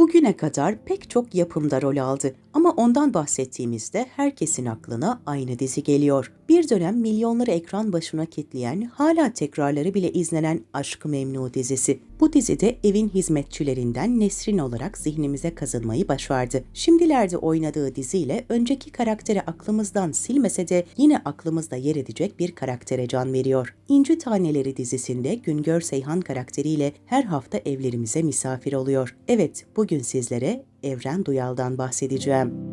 Bugüne kadar pek çok yapımda rol aldı ama ondan bahsettiğimizde herkesin aklına aynı dizi geliyor. Bir dönem milyonları ekran başına kitleyen, hala tekrarları bile izlenen Aşk-ı Memnu dizisi. Bu dizide evin hizmetçilerinden Nesrin olarak zihnimize kazınmayı başardı. Şimdilerde oynadığı diziyle önceki karakteri aklımızdan silmese de yine aklımızda yer edecek bir karaktere can veriyor. İnci Taneleri dizisinde Güngör Seyhan karakteriyle her hafta evlerimize misafir oluyor. Evet, bugün sizlere Evren Duyal'dan bahsedeceğim.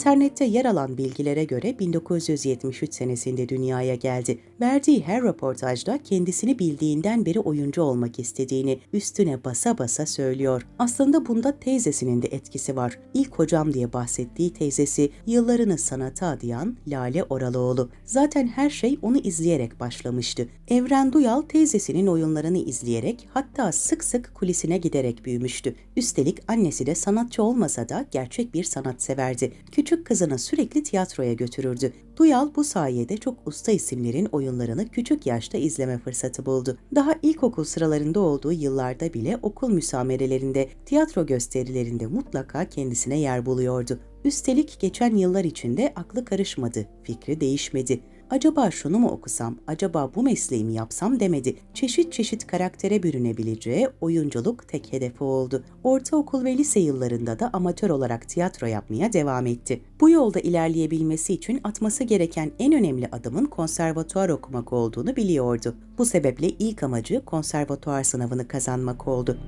İnternette yer alan bilgilere göre 1973 senesinde dünyaya geldi. Verdiği her röportajda kendisini bildiğinden beri oyuncu olmak istediğini üstüne basa basa söylüyor. Aslında bunda teyzesinin de etkisi var. İlk hocam diye bahsettiği teyzesi yıllarını sanata adayan Lale Oralıoğlu. Zaten her şey onu izleyerek başlamıştı. Evren Duyal teyzesinin oyunlarını izleyerek hatta sık sık kulisine giderek büyümüştü. Üstelik annesi de sanatçı olmasa da gerçek bir sanatseverdi küçük kızını sürekli tiyatroya götürürdü. Duyal bu sayede çok usta isimlerin oyunlarını küçük yaşta izleme fırsatı buldu. Daha ilkokul sıralarında olduğu yıllarda bile okul müsamerelerinde, tiyatro gösterilerinde mutlaka kendisine yer buluyordu. Üstelik geçen yıllar içinde aklı karışmadı, fikri değişmedi acaba şunu mu okusam, acaba bu mesleği mi yapsam demedi. Çeşit çeşit karaktere bürünebileceği oyunculuk tek hedefi oldu. Ortaokul ve lise yıllarında da amatör olarak tiyatro yapmaya devam etti. Bu yolda ilerleyebilmesi için atması gereken en önemli adımın konservatuar okumak olduğunu biliyordu. Bu sebeple ilk amacı konservatuar sınavını kazanmak oldu.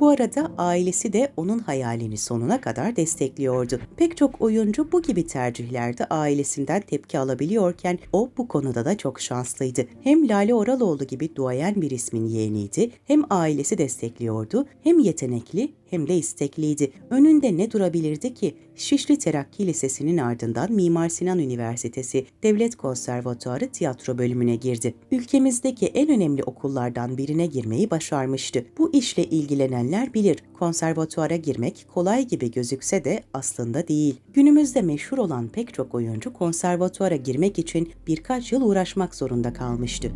Bu arada ailesi de onun hayalini sonuna kadar destekliyordu. Pek çok oyuncu bu gibi tercihlerde ailesinden tepki alabiliyorken o bu konuda da çok şanslıydı. Hem Lale Oraloğlu gibi duayen bir ismin yeğeniydi, hem ailesi destekliyordu, hem yetenekli hem de istekliydi. Önünde ne durabilirdi ki? Şişli Terakki Lisesi'nin ardından Mimar Sinan Üniversitesi Devlet Konservatuarı tiyatro bölümüne girdi. Ülkemizdeki en önemli okullardan birine girmeyi başarmıştı. Bu işle ilgilenenler bilir. Konservatuara girmek kolay gibi gözükse de aslında değil. Günümüzde meşhur olan pek çok oyuncu konservatuara girmek için birkaç yıl uğraşmak zorunda kalmıştı.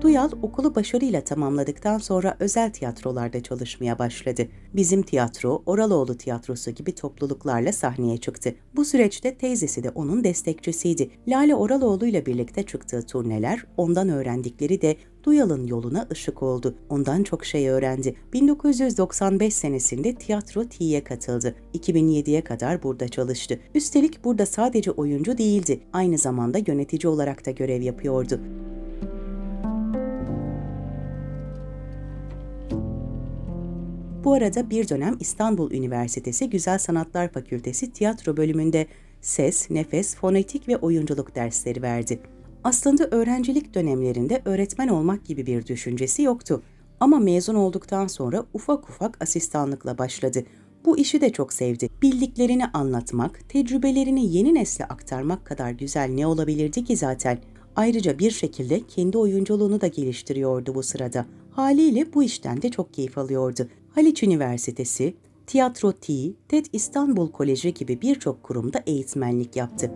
Duyal okulu başarıyla tamamladıktan sonra özel tiyatrolarda çalışmaya başladı. Bizim tiyatro, Oraloğlu Tiyatrosu gibi topluluklarla sahneye çıktı. Bu süreçte teyzesi de onun destekçisiydi. Lale Oraloğlu ile birlikte çıktığı turneler, ondan öğrendikleri de Duyal'ın yoluna ışık oldu. Ondan çok şey öğrendi. 1995 senesinde Tiyatro T'ye katıldı. 2007'ye kadar burada çalıştı. Üstelik burada sadece oyuncu değildi. Aynı zamanda yönetici olarak da görev yapıyordu. Bu arada bir dönem İstanbul Üniversitesi Güzel Sanatlar Fakültesi tiyatro bölümünde ses, nefes, fonetik ve oyunculuk dersleri verdi. Aslında öğrencilik dönemlerinde öğretmen olmak gibi bir düşüncesi yoktu. Ama mezun olduktan sonra ufak ufak asistanlıkla başladı. Bu işi de çok sevdi. Bildiklerini anlatmak, tecrübelerini yeni nesle aktarmak kadar güzel ne olabilirdi ki zaten? Ayrıca bir şekilde kendi oyunculuğunu da geliştiriyordu bu sırada. Haliyle bu işten de çok keyif alıyordu. Haliç Üniversitesi, Tiyatro T, TED İstanbul Koleji gibi birçok kurumda eğitmenlik yaptı.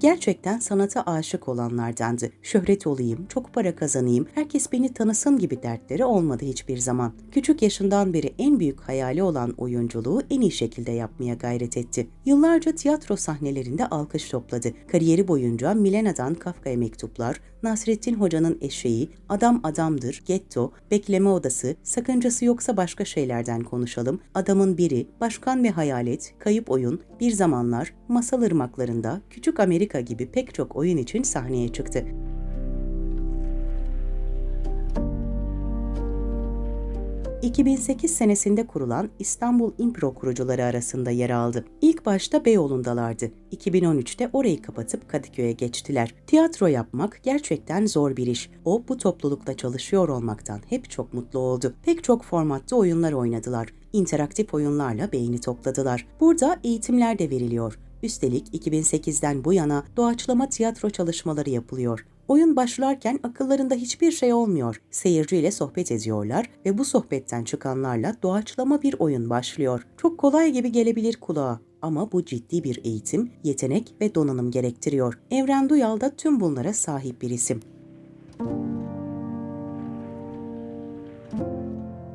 Gerçekten sanata aşık olanlardandı. Şöhret olayım, çok para kazanayım, herkes beni tanısın gibi dertleri olmadı hiçbir zaman. Küçük yaşından beri en büyük hayali olan oyunculuğu en iyi şekilde yapmaya gayret etti. Yıllarca tiyatro sahnelerinde alkış topladı. Kariyeri boyunca Milena'dan Kafka'ya mektuplar, Nasrettin Hoca'nın eşeği, Adam Adamdır, Getto, Bekleme Odası, Sakıncası Yoksa Başka Şeylerden Konuşalım, Adamın Biri, Başkan ve Hayalet, Kayıp Oyun, Bir Zamanlar, Masal Irmaklarında, Küçük Amerika gibi pek çok oyun için sahneye çıktı. 2008 senesinde kurulan İstanbul İmpro kurucuları arasında yer aldı. İlk başta Beyoğlu'ndalardı. 2013'te orayı kapatıp Kadıköy'e geçtiler. Tiyatro yapmak gerçekten zor bir iş. O bu toplulukta çalışıyor olmaktan hep çok mutlu oldu. Pek çok formatta oyunlar oynadılar. İnteraktif oyunlarla beğeni topladılar. Burada eğitimler de veriliyor. Üstelik 2008'den bu yana doğaçlama tiyatro çalışmaları yapılıyor. Oyun başlarken akıllarında hiçbir şey olmuyor. Seyirciyle sohbet ediyorlar ve bu sohbetten çıkanlarla doğaçlama bir oyun başlıyor. Çok kolay gibi gelebilir kulağa ama bu ciddi bir eğitim, yetenek ve donanım gerektiriyor. Evren Duyal da tüm bunlara sahip bir isim.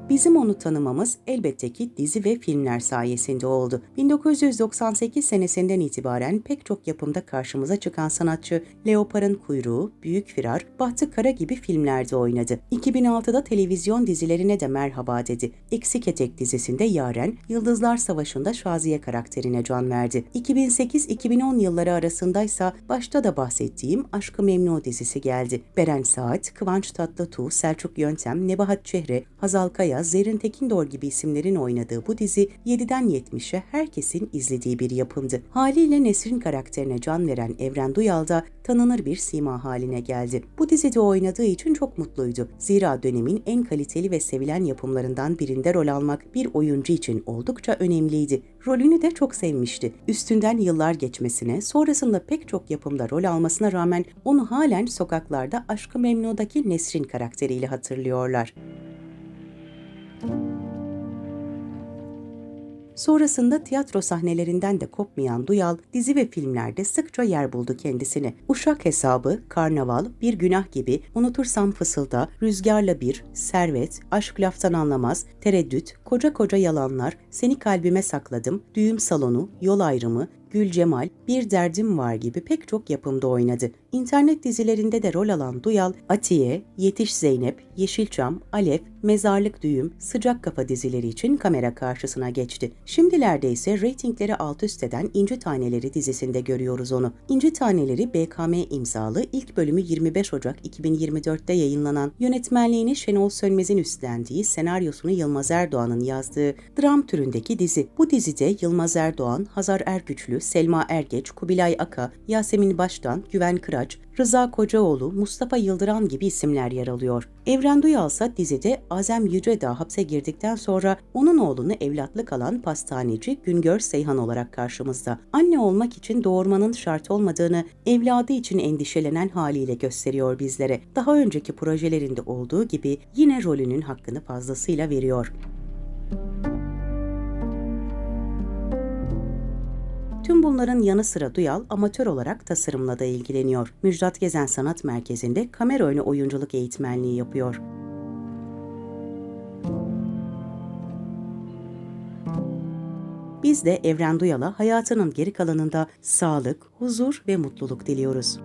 Bizim onu tanımamız elbette ki dizi ve filmler sayesinde oldu. 1998 senesinden itibaren pek çok yapımda karşımıza çıkan sanatçı Leopar'ın Kuyruğu, Büyük Firar, Bahtı Kara gibi filmlerde oynadı. 2006'da televizyon dizilerine de merhaba dedi. Eksik Etek dizisinde Yaren, Yıldızlar Savaşı'nda Şaziye karakterine can verdi. 2008-2010 yılları arasındaysa başta da bahsettiğim Aşkı Memnu dizisi geldi. Beren Saat, Kıvanç Tatlıtuğ, Selçuk Yöntem, Nebahat Çehre, Hazal Kaya, Zerrin Tekindor gibi isimlerin oynadığı bu dizi 7'den 70'e herkesin izlediği bir yapımdı. Haliyle Nesrin karakterine can veren Evren Duyal da tanınır bir sima haline geldi. Bu dizide oynadığı için çok mutluydu. Zira dönemin en kaliteli ve sevilen yapımlarından birinde rol almak bir oyuncu için oldukça önemliydi. Rolünü de çok sevmişti. Üstünden yıllar geçmesine, sonrasında pek çok yapımda rol almasına rağmen onu halen sokaklarda Aşkı Memnu'daki Nesrin karakteriyle hatırlıyorlar. Sonrasında tiyatro sahnelerinden de kopmayan Duyal, dizi ve filmlerde sıkça yer buldu kendisini. Uşak Hesabı, Karnaval, Bir Günah gibi, Unutursam Fısılda, Rüzgarla Bir, Servet, Aşk Laftan Anlamaz, Tereddüt, Koca Koca Yalanlar, Seni Kalbime Sakladım, Düğüm Salonu, Yol Ayrımı, Gül Cemal, Bir Derdim Var gibi pek çok yapımda oynadı. İnternet dizilerinde de rol alan Duyal, Atiye, Yetiş Zeynep, Yeşilçam, Alev, Mezarlık Düğüm, Sıcak Kafa dizileri için kamera karşısına geçti. Şimdilerde ise reytingleri alt üst eden İnci Taneleri dizisinde görüyoruz onu. İnci Taneleri BKM imzalı ilk bölümü 25 Ocak 2024'te yayınlanan yönetmenliğini Şenol Sönmez'in üstlendiği, senaryosunu Yılmaz Erdoğan'ın yazdığı dram türündeki dizi. Bu dizide Yılmaz Erdoğan, Hazar Ergüçlü, Selma Ergeç, Kubilay Aka, Yasemin Baştan, Güven Kıraç, Rıza Kocaoğlu, Mustafa Yıldıran gibi isimler yer alıyor. Evren Duyal ise dizide Azem Yücedağ hapse girdikten sonra onun oğlunu evlatlık alan pastaneci Güngör Seyhan olarak karşımızda. Anne olmak için doğurmanın şart olmadığını evladı için endişelenen haliyle gösteriyor bizlere. Daha önceki projelerinde olduğu gibi yine rolünün hakkını fazlasıyla veriyor. Tüm bunların yanı sıra Duyal amatör olarak tasarımla da ilgileniyor. Müjdat Gezen Sanat Merkezi'nde kamera önü oyunculuk eğitmenliği yapıyor. Biz de Evren Duyal'a hayatının geri kalanında sağlık, huzur ve mutluluk diliyoruz.